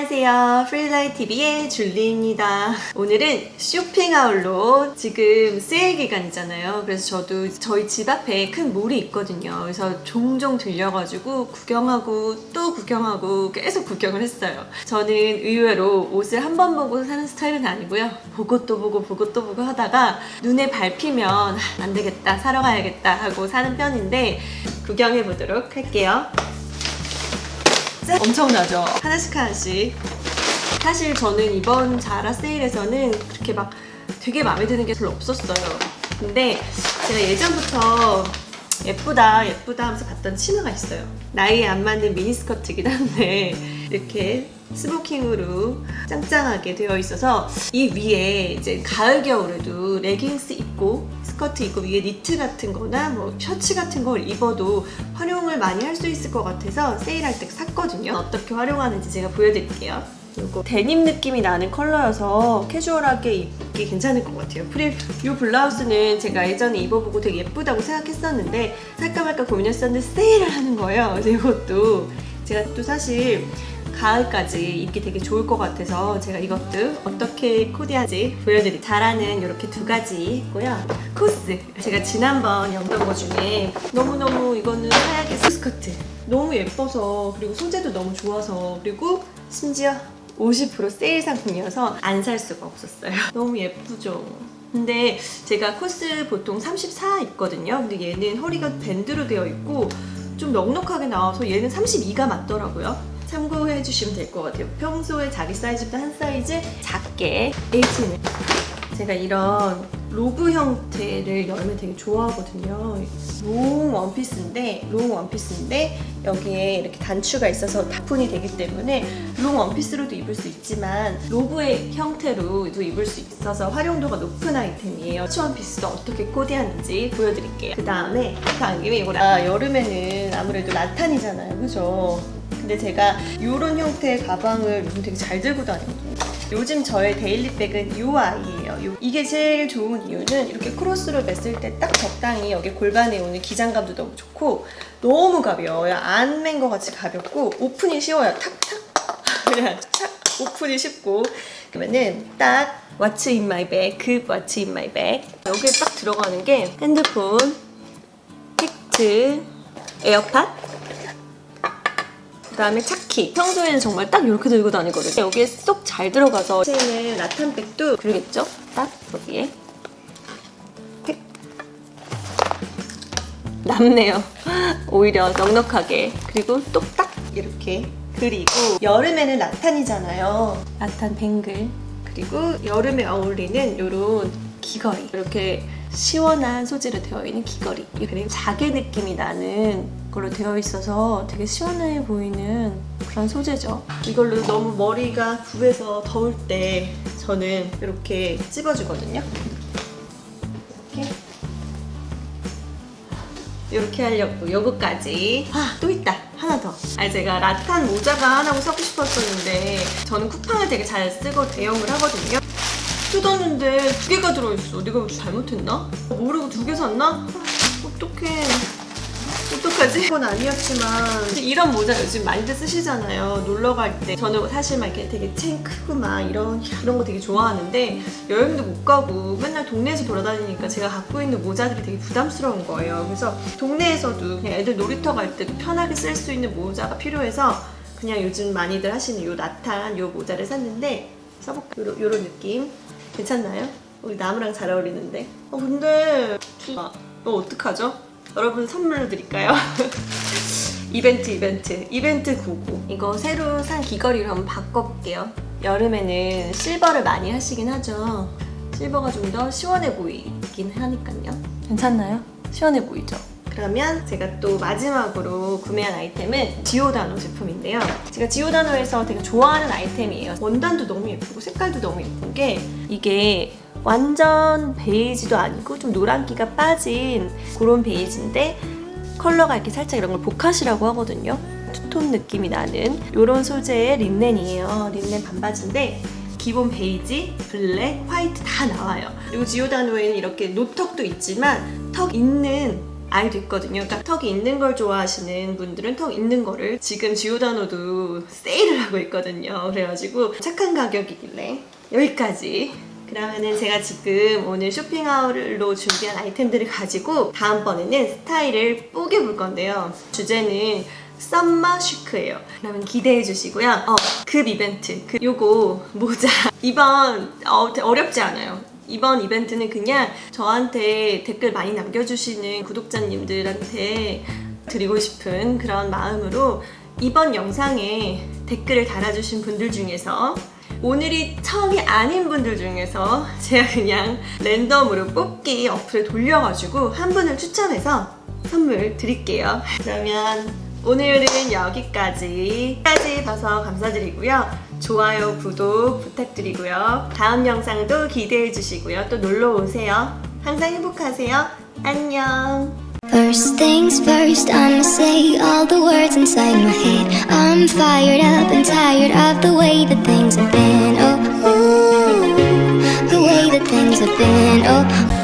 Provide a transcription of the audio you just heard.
안녕하세요. 프리라이 TV의 줄리입니다. 오늘은 쇼핑 아울로 지금 세일 기간이잖아요. 그래서 저도 저희 집 앞에 큰 몰이 있거든요. 그래서 종종 들려가지고 구경하고 또 구경하고 계속 구경을 했어요. 저는 의외로 옷을 한 번 보고 사는 스타일은 아니고요. 보고 또 보고 보고 또 보고 하다가 눈에 밟히면 아, 안 되겠다 사러 가야겠다 하고 사는 편인데 구경해 보도록 할게요. 짠! 엄청나죠? 하나씩 하나씩. 사실 저는 이번 자라 세일에서는 그렇게 막 되게 마음에 드는 게 별로 없었어요. 근데 제가 예전부터 예쁘다, 예쁘다 하면서 봤던 치마가 있어요. 나이에 안 맞는 미니스커트긴 한데, 이렇게 스모킹으로 짱짱하게 되어 있어서 이 위에 이제 가을 겨울에도 레깅스 입고 스커트 입고 위에 니트 같은 거나 뭐 셔츠 같은 걸 입어도 활용을 많이 할 수 있을 것 같아서 세일할 때 샀거든요. 어떻게 활용하는지 제가 보여드릴게요. 이거 데님 느낌이 나는 컬러여서 캐주얼하게 입기 괜찮을 것 같아요. 프릴 이 블라우스는 제가 예전에 입어보고 되게 예쁘다고 생각했었는데 살까 말까 고민했었는데 세일을 하는 거예요. 그래서 이것도 제가 또 사실 가을까지 입기 되게 좋을 것 같아서 제가 이것도 어떻게 코디하지 보여드릴게요. 잘하는 이렇게 두 가지 있고요. 코스. 제가 지난번 영던 거 중에 너무너무 이거는 하얗게 스커트. 너무 예뻐서 그리고 소재도 너무 좋아서 그리고 심지어 50% 세일 상품이어서 안 살 수가 없었어요. 너무 예쁘죠? 근데 제가 코스 보통 34 입거든요. 근데 얘는 허리가 밴드로 되어 있고 좀 넉넉하게 나와서 얘는 32가 맞더라고요. 참고해 주시면 될 것 같아요. 평소에 자기 사이즈보다 한 사이즈 작게 H는 제가 이런 로브 형태를 열면 되게 좋아하거든요. 롱 원피스인데 롱 원피스인데 여기에 이렇게 단추가 있어서 다푼이 되기 때문에 롱 원피스로도 입을 수 있지만 로브의 형태로도 입을 수 있어서 활용도가 높은 아이템이에요. 셔츠 원피스도 어떻게 코디하는지 보여드릴게요. 그 다음에 다음 김에 이거 아, 여름에는 아무래도 라탄이잖아요, 그죠? 근데 제가 이런 형태의 가방을 요즘 되게 잘 들고 다니거든요. 요즘 저의 데일리백은 이 아이예요. 요- 이게 제일 좋은 이유는 이렇게 크로스로 맸을 때 딱 적당히 여기 골반에 오는 기장감도 너무 좋고 너무 가벼워요. 안 맨 것 같이 가볍고 오픈이 쉬워요. 탁탁 그냥 착 오픈이 쉽고 그러면은 딱 What's in my bag? 그 What's in my bag? 여기에 딱 들어가는 게 핸드폰, 팩트, 에어팟 그다음에 차키. 평소에는 정말 딱 이렇게 들고 다니거든요. 여기에 쏙 잘 들어가서 체인은 라탄백도 그러겠죠? 딱 여기에 팩 남네요. 오히려 넉넉하게 그리고 똑딱 이렇게 그리고 여름에는 라탄이잖아요. 라탄 뱅글 그리고 여름에 어울리는 이런 귀걸이 이렇게 시원한 소재로 되어 있는 귀걸이. 그리고 자개 느낌이 나는 걸로 되어 있어서 되게 시원해 보이는 그런 소재죠. 이걸로 너무 머리가 부해서 더울 때 저는 이렇게 찝어주거든요. 이렇게. 하려고 요거까지. 아 또 있다. 하나 더. 아니 제가 라탄 모자가 하나고 사고 싶었었는데 저는 쿠팡을 되게 잘 쓰고 대용을 하거든요 뜯었는데 두 개가 들어있어 내가 뭐 잘못했나? 모르고 두 개 샀나? 아, 어떡해 어떡하지? 그건 아니었지만 이런 모자 요즘 많이들 쓰시잖아요 놀러 갈 때 저는 사실 막 이렇게 되게 챙 크고 막 이런 이런 거 되게 좋아하는데 여행도 못 가고 맨날 동네에서 돌아다니니까 제가 갖고 있는 모자들이 되게 부담스러운 거예요 그래서 동네에서도 그냥 애들 놀이터 갈 때도 편하게 쓸 수 있는 모자가 필요해서 그냥 요즘 많이들 하시는 요 나탄 요 모자를 샀는데 써볼까? 요런, 요런 느낌 괜찮나요? 우리 나무랑 잘 어울리는데 어 근데 아, 너 어떡하죠? 여러분 선물로 드릴까요? 이벤트 이벤트 이벤트 구구 이거 새로 산 귀걸이로 한번 바꿔볼게요 여름에는 실버를 많이 하시긴 하죠 실버가 좀 더 시원해 보이긴 하니까요 괜찮나요? 시원해 보이죠? 그러면 제가 또 마지막으로 구매한 아이템은 지오다노 제품인데요. 제가 지오다노에서 되게 좋아하는 아이템이에요. 원단도 너무 예쁘고 색깔도 너무 예쁜 게 이게 완전 베이지도 아니고 좀 노란기가 빠진 그런 베이지인데 컬러가 이렇게 살짝 이런 걸 보카시라고 하거든요. 투톤 느낌이 나는 이런 소재의 린넨이에요. 린넨 반바지인데 기본 베이지, 블랙, 화이트 다 나와요. 그리고 지오다노에는 이렇게 노턱도 있지만 턱 있는 아이도 있거든요. 그러니까 턱이 있는 걸 좋아하시는 분들은 턱 있는 거를 지금 지오다노도 세일을 하고 있거든요. 그래가지고 착한 가격이길래 여기까지. 그러면은 제가 지금 오늘 쇼핑하울로 준비한 아이템들을 가지고 다음번에는 스타일을 뽀개 볼 건데요. 주제는 썸머 슈크예요. 그러면 기대해 주시고요. 어, 급 이벤트. 그 요거 모자. 이번 어, 어렵지 않아요. 이번 이벤트는 그냥 저한테 댓글 많이 남겨주시는 구독자님들한테 드리고 싶은 그런 마음으로 이번 영상에 댓글을 달아주신 분들 중에서 오늘이 처음이 아닌 분들 중에서 제가 그냥 랜덤으로 뽑기 어플을 돌려가지고 한 분을 추첨해서 선물 드릴게요. 그러면 오늘은 여기까지. 까지 봐서 감사드리고요. 좋아요, 구독 부탁드리고요. 다음 영상도 기대해 주시고요. 또 놀러 오세요. 항상 행복하세요. 안녕. First things first, I'ma say all the words inside my head. I'm fired up and tired of the way that things have been. Oh, ooh, the way that things have been. Oh.